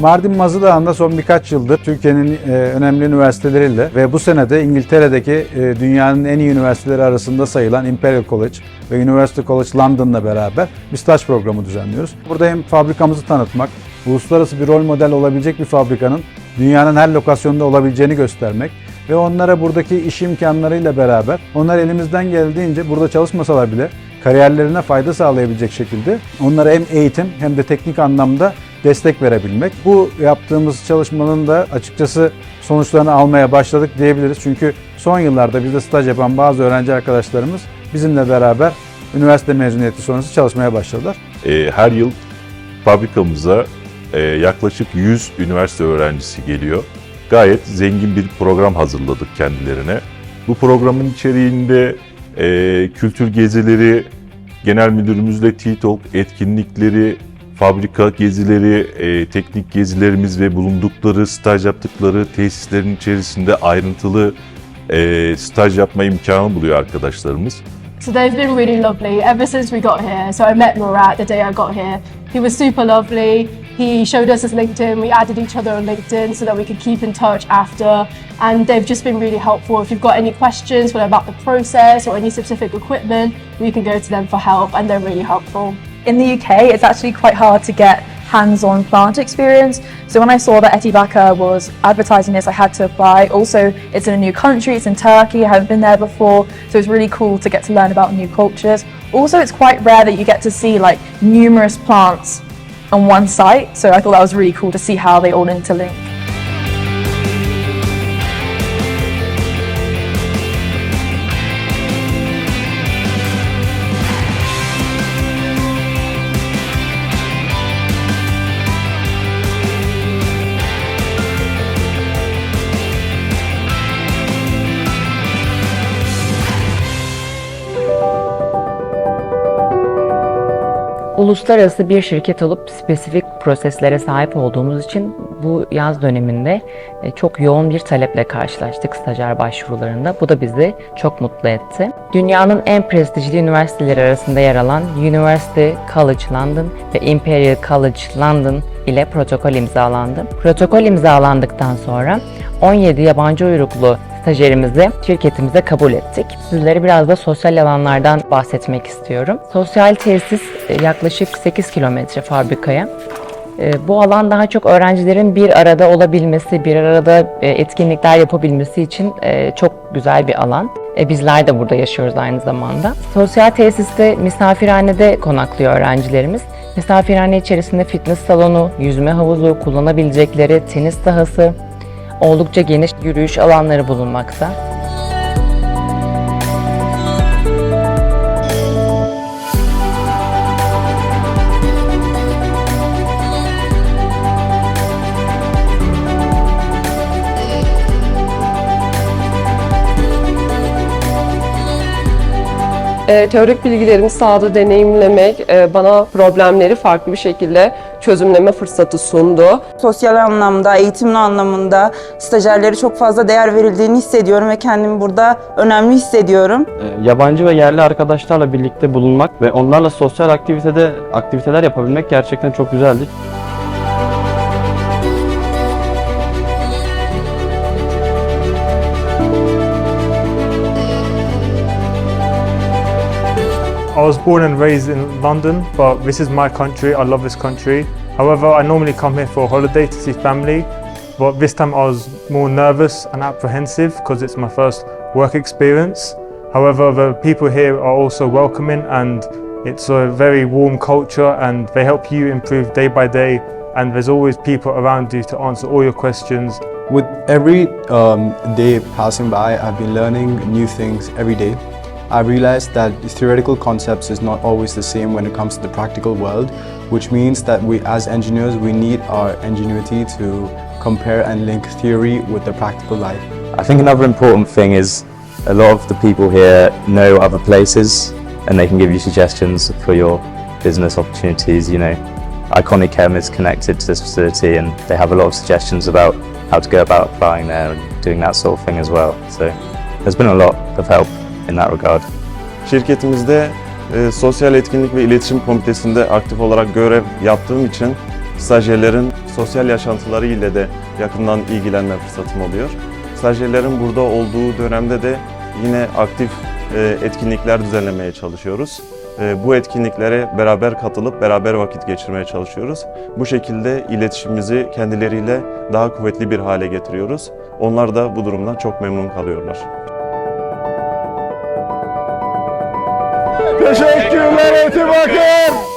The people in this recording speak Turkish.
Mardin Mazıdağ'ında son birkaç yıldır Türkiye'nin e, önemli üniversiteleriyle ve bu sene de İngiltere'deki e, dünyanın en iyi üniversiteleri arasında sayılan Imperial College ve University College London'la beraber bir staj programı düzenliyoruz. Burada hem fabrikamızı tanıtmak, uluslararası bir rol model olabilecek bir fabrikanın dünyanın her lokasyonunda olabileceğini göstermek ve onlara buradaki iş imkanlarıyla beraber onlar elimizden geldiğince burada çalışmasalar bile kariyerlerine fayda sağlayabilecek şekilde onlara hem eğitim hem de teknik anlamda destek verebilmek. Bu yaptığımız çalışmanın da açıkçası sonuçlarını almaya başladık diyebiliriz. Çünkü son yıllarda bizde staj yapan bazı öğrenci arkadaşlarımız bizimle beraber üniversite mezuniyeti sonrası çalışmaya başladılar. E, her yıl fabrikamıza e, yaklaşık 100 üniversite öğrencisi geliyor. Gayet zengin bir program hazırladık kendilerine. Bu programın içeriğinde e, kültür gezileri, genel müdürümüzle T-Talk etkinlikleri, fabrika gezileri, e, teknik gezilerimiz ve bulundukları, staj yaptıkları tesislerin içerisinde ayrıntılı e, staj yapma imkanı buluyor arkadaşlarımız. So they've been really lovely ever since we got here. So I met Murat the day I got here. He was super lovely. He showed us his LinkedIn. We added each other on LinkedIn so that we could keep in touch after. And they've just been really helpful. If you've got any questions, whether about the process or any specific equipment, we can go to them for help and they're really helpful. In the UK, it's actually quite hard to get hands-on plant experience. So when I saw that Etibaka was advertising this, I had to apply. Also, it's in a new country, it's in Turkey, I haven't been there before, so it's really cool to get to learn about new cultures. Also, it's quite rare that you get to see like numerous plants on one site, so I thought that was really cool to see how they all interlink. Uluslararası bir şirket olup spesifik proseslere sahip olduğumuz için bu yaz döneminde e, çok yoğun bir taleple karşılaştık stajyer başvurularında. Bu da bizi çok mutlu etti. Dünyanın en prestijli üniversiteleri arasında yer alan University College London ve Imperial College London ile protokol imzalandı. Protokol imzalandıktan sonra 17 yabancı uyruklu stajyerimizi şirketimize kabul ettik. Sizlere biraz da sosyal alanlardan bahsetmek istiyorum. Sosyal tesis e, yaklaşık 8 kilometre fabrikaya. E, Bu alan daha çok öğrencilerin bir arada olabilmesi, bir arada e, etkinlikler yapabilmesi için çok güzel bir alan. Bizler de burada yaşıyoruz aynı zamanda. Sosyal tesiste misafirhanede konaklıyor öğrencilerimiz. Misafirhane içerisinde fitness salonu, yüzme havuzu, kullanabilecekleri tenis sahası, oldukça geniş yürüyüş alanları bulunmakta. E, teorik bilgilerimi sahada deneyimlemek e, bana problemleri farklı bir şekilde çözümleme fırsatı sundu. Sosyal anlamda, eğitimli anlamında stajyerlere çok fazla değer verildiğini hissediyorum ve kendimi burada önemli hissediyorum. Ee, yabancı ve yerli arkadaşlarla birlikte bulunmak ve onlarla sosyal aktivitede aktiviteler yapabilmek gerçekten çok güzeldi. I was born and raised in London, but this is my country. I love this country. However, I normally come here for a holiday to see family, but this time I was more nervous and apprehensive because it's my first work experience. However, the people here are also welcoming and it's a very warm culture and they help you improve day by day and there's always people around you to answer all your questions With every um, day passing by, I've been learning new things every day. I realized that theoretical concepts is not always the same when it comes to the practical world, which means that we as engineers, we need our ingenuity to compare and link theory with the practical life. I think another important thing is a lot of the people here know other places and they can give you suggestions for your business opportunities. You know, Iconic Chem is connected to this facility and they have a lot of suggestions about how to go about applying there and doing that sort of thing as well. So there's been a lot of help in that regard. Şirketimizde e, sosyal etkinlik ve iletişim komitesinde aktif olarak görev yaptığım için Stajyerlerin sosyal yaşantıları ile de yakından ilgilenme fırsatım oluyor. Stajyerlerin burada olduğu dönemde de yine aktif e, etkinlikler düzenlemeye çalışıyoruz. E, Bu etkinliklere beraber katılıp beraber vakit geçirmeye çalışıyoruz. Bu şekilde iletişimimizi kendileriyle daha kuvvetli bir hale getiriyoruz. Onlar da bu durumdan çok memnun kalıyorlar. Walker!